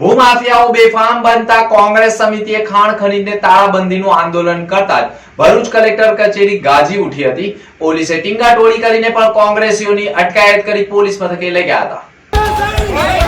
ભૂમાફિયાઓ બેફામ બનતા કોંગ્રેસ સમિતિએ ખાણ ખનીજને તાળાબંધીનું આંદોલન કરતા ભરૂચ કલેક્ટર કચેરી ગાજી ઉઠી હતી. પોલીસે ટીંગાટોળી કરીને પણ કોંગ્રેસીઓની અટકાયત કરી પોલીસ મથકે લઈ ગયા હતા.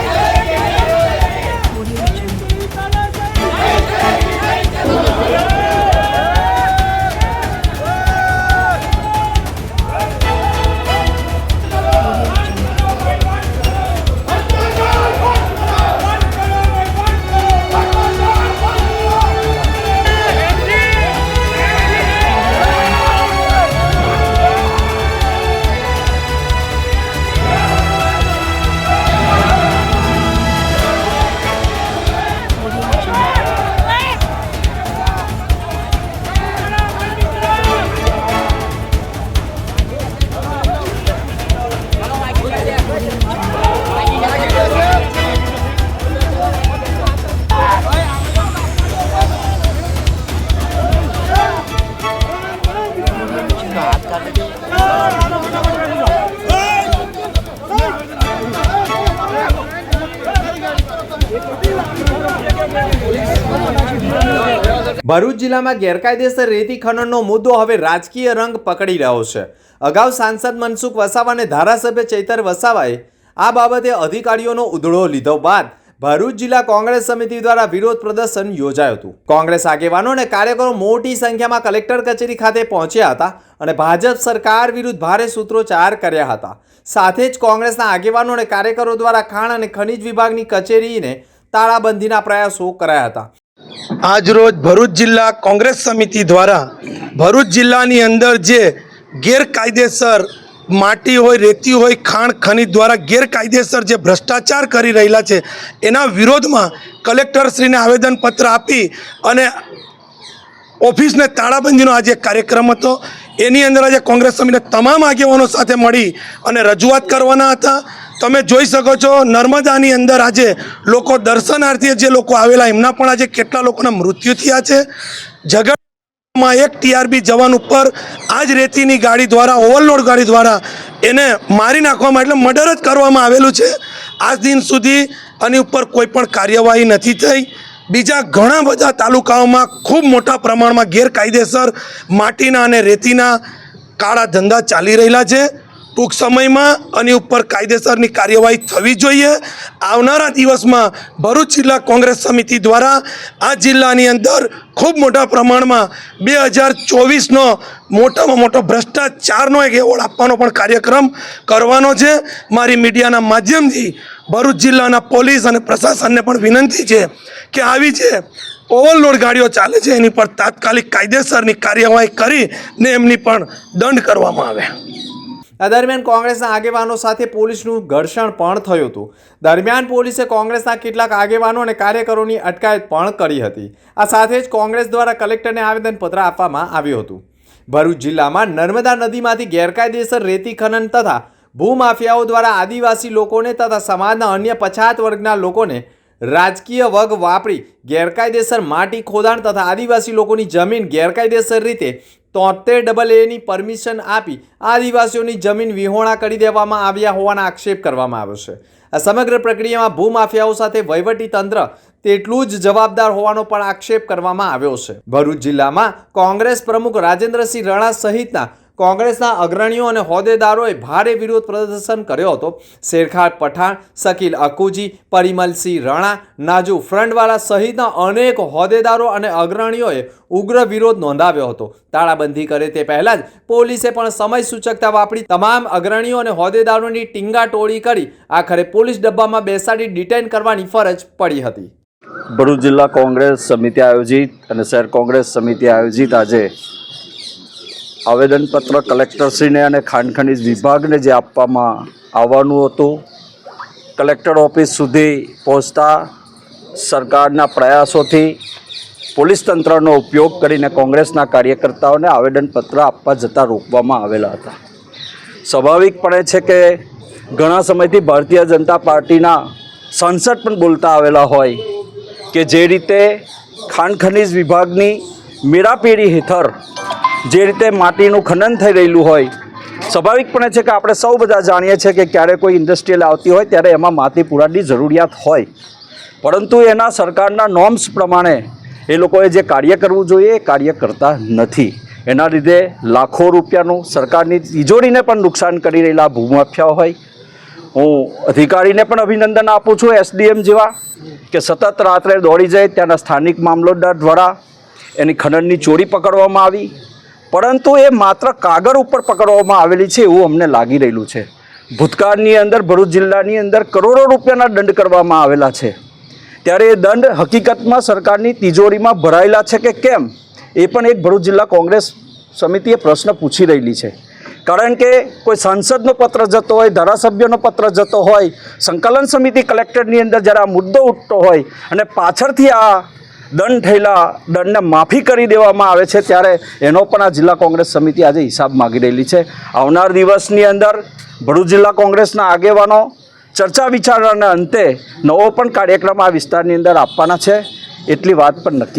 ભરૂચ જિલ્લામાં ગેરકાયદેસર રેતી ખનનનો મુદ્દો હવે રાજકીય રંગ પકડી રહ્યો છે. અગાઉ સાંસદ મનસુખ વસાવા અને ધારાસભ્ય ચૈતર વસાવાએ આ બાબતે અધિકારીઓનો ઉધડો લીધો બાદ ભરૂચ જિલ્લા કોંગ્રેસ સમિતિ દ્વારા વિરોધ પ્રદર્શન યોજાયું હતું. કોંગ્રેસ આગેવાનો અને કાર્યકરો મોટી સંખ્યામાં કલેક્ટર કચેરી ખાતે પહોંચ્યા હતા અને ભાજપ સરકાર વિરુદ્ધ ભારે સૂત્રોચ્ચાર કર્યા હતા. સાથે જ કોંગ્રેસના આગેવાનો અને કાર્યકરો દ્વારા ખાણ અને ખનિજ વિભાગની કચેરીને તાળાબંધીના પ્રયાસો કરાયા હતા. આજરોજ ભરૂચ જિલ્લા કોંગ્રેસ સમિતિ દ્વારા ભરૂચ જિલ્લાની અંદર જે ગેરકાયદેસર માટી હોય, રેતી હોય, ખાણ, ખનિજ દ્વારા ગેરકાયદેસર જે ભ્રષ્ટાચાર કરી રહેલા છે, એના વિરોધમાં કલેક્ટરશ્રીને આવેદનપત્ર આપી અને ઓફિસને તાળાબંધીનો આજે કાર્યક્રમ હતો. એની અંદર આજે કોંગ્રેસ સમિતિના તમામ આગેવાનો સાથે મળી અને રજૂઆત કરવાના હતા. તમે જોઈ શકો છો, નર્મદાની અંદર આજે લોકો દર્શનાર્થીએ જે લોકો આવેલા, એમના પણ આજે કેટલા લોકોના મૃત્યુ થયા છે. ઝઘડમાં એક ટીઆરબી જવાન ઉપર આ જ રેતીની ગાડી દ્વારા ઓવરલોડ ગાડી દ્વારા એને મારી નાખવામાં એટલે મર્ડર જ કરવામાં આવેલું છે. આજ દિન સુધી આની ઉપર કોઈ પણ કાર્યવાહી નથી થઈ. બીજા ઘણા બધા તાલુકાઓમાં ખૂબ મોટા પ્રમાણમાં ગેરકાયદેસર માટીના અને રેતીના કાળા ધંધા ચાલી રહેલા છે. ટૂંક સમયમાં આની ઉપર કાયદેસરની કાર્યવાહી થવી જોઈએ. આવનારા દિવસમાં ભરૂચ જિલ્લા કોંગ્રેસ સમિતિ દ્વારા આ જિલ્લાની અંદર ખૂબ મોટા પ્રમાણમાં બે હજાર ચોવીસનો મોટામાં મોટો ભ્રષ્ટાચારનો એક એવોર્ડ આપવાનો પણ કાર્યક્રમ કરવાનો છે. મારી મીડિયાના માધ્યમથી ભરૂચ જિલ્લાના પોલીસ અને પ્રશાસનને પણ વિનંતી છે કે આવી છે ઓવરલોડ ગાડીઓ ચાલે છે, એની પર તાત્કાલિક કાયદેસરની કાર્યવાહી કરી ને એમની પણ દંડ કરવામાં આવે. આ દરમિયાન કોંગ્રેસના આગેવાનો સાથે પોલીસનું ઘર્ષણ પણ થયું હતું. દરમિયાન પોલીસે કોંગ્રેસના કેટલાક આગેવાનો અને કાર્યકરોની અટકાયત પણ કરી હતી. આ સાથે જ કોંગ્રેસ દ્વારા કલેક્ટરને આવેદનપત્ર આપવામાં આવ્યું હતું. ભરૂચ જિલ્લામાં નર્મદા નદીમાંથી ગેરકાયદેસર રેતી ખનન તથા ભૂમાફિયાઓ દ્વારા આદિવાસી લોકોને તથા સમાજના અન્ય પછાત વર્ગના લોકોને રાજકીય વગ વાપરી ગેરકાયદેસર માટી ખોદાણ તથા આદિવાસી લોકોની જમીન ગેરકાયદેસર રીતે તોતેર ડબલ એની પરમિશન આપી આદિવાસીઓની જમીન વિહોણા કરી દેવામાં આવ્યા હોવાના આક્ષેપ કરવામાં આવ્યો છે. આ સમગ્ર પ્રક્રિયામાં ભૂમાફિયાઓ સાથે વહીવટી તંત્ર તેટલું જ જવાબદાર હોવાનો પણ આક્ષેપ કરવામાં આવ્યો છે. ભરૂચ જિલ્લામાં કોંગ્રેસ પ્રમુખ રાજેન્દ્રસિંહ રણા સહિતના કોંગ્રેસના અગ્રણીઓ અને હોદ્દેદારોએ ભારે વિરોધ પ્રદર્શન કર્યો હતો. શેરખાન પઠાણ શકીલ અકુજી, પરિમલસિંહ રણા, નાજુ ફ્રન્ટવાળા સહિતના અનેક હોદ્દેદારો અને અગ્રણીઓએ ઉગ્ર વિરોધ નોંધાવ્યો હતો. તાળાબંધી કરે તે પહેલાં જ પોલીસે પણ સમય સૂચકતા વાપરી તમામ અગ્રણીઓ અને હોદ્દેદારોની ટીંગાટોળી કરી આખરે પોલીસ ડબ્બામાં બેસાડી ડિટેન કરવાની ફરજ પડી હતી. ભરૂચ જિલ્લા કોંગ્રેસ સમિતિ આયોજિત અને શહેર કોંગ્રેસ સમિતિ આયોજિત આજે આવેદનપત્ર કલેક્ટરશ્રીને અને ખાંડ ખનીજ વિભાગને જે આપવામાં આવવાનું હતું. કલેક્ટર ઓફિસ સુધી પહોંચતા સરકારના પ્રયાસોથી પોલીસ તંત્રનો ઉપયોગ કરીને કોંગ્રેસના કાર્યકર્તાઓને આવેદનપત્ર આપવા જતાં રોકવામાં આવેલા હતા. સ્વાભાવિકપણે છે કે ઘણા સમયથી ભારતીય જનતા પાર્ટીના સાંસદ પણ બોલતા આવેલા હોય કે જે રીતે ખાણ ખનીજ વિભાગની મેળાપેઢી હેઠળ જે રીતે માટીનું ખનન થઈ રહેલું હોય, સ્વાભાવિકપણે છે કે આપણે સૌ બધા જાણીએ છીએ કે ક્યારે કોઈ ઇન્ડસ્ટ્રીયલ આવતી હોય ત્યારે એમાં માટી પુરાણની જરૂરિયાત હોય. પરંતુ એના સરકારના નોર્મ્સ પ્રમાણે એ લોકોએ જે કાર્ય કરવું જોઈએ એ કાર્ય કરતા નથી. એના લીધે લાખો રૂપિયાનું સરકારની તિજોરીને પણ નુકસાન કરી રહેલા ભૂમાફિયાઓ હોય. હું અધિકારીને પણ અભિનંદન આપું છું એસડીએમ જેવા કે સતત રાત્રે દોડી જાય ત્યાંના સ્થાનિક મામલતદાર દ્વારા એની ખનનની ચોરી પકડવામાં આવી. પરંતુ એ માત્ર કાગળ ઉપર પકડવામાં આવેલી છે એવું અમને લાગી રહેલું છે. ભૂતકાળની અંદર, ભરૂચ જિલ્લાની અંદર કરોડો રૂપિયાના દંડ કરવામાં આવેલા છે. ત્યારે એ દંડ હકીકતમાં સરકારની તિજોરીમાં ભરાયેલા છે કે કેમ? એ પણ એક ભરૂચ જિલ્લા કોંગ્રેસ સમિતિએ પ્રશ્ન પૂછી રહેલી છે. કારણ કે કોઈ સાંસદનો પત્ર જતો હોય, ધારાસભ્યનો પત્ર જતો હોય, સંકલન સમિતિ કલેક્ટરની અંદર જ્યારે આ મુદ્દો ઉઠતો હોય અને પાછળથી આ દંડ થયેલા દંડને માફી કરી દેવામાં આવે છે ત્યારે એનો પણ આ જિલ્લા કોંગ્રેસ સમિતિ આજે હિસાબ માગી રહેલી છે. આવનાર દિવસની અંદર ભરૂચ જિલ્લા કોંગ્રેસના આગેવાનો ચર્ચા વિચારણાના અંતે નવો પણ કાર્યક્રમ આ વિસ્તારની અંદર આપવાના છે. એટલી વાત પણ નક્કી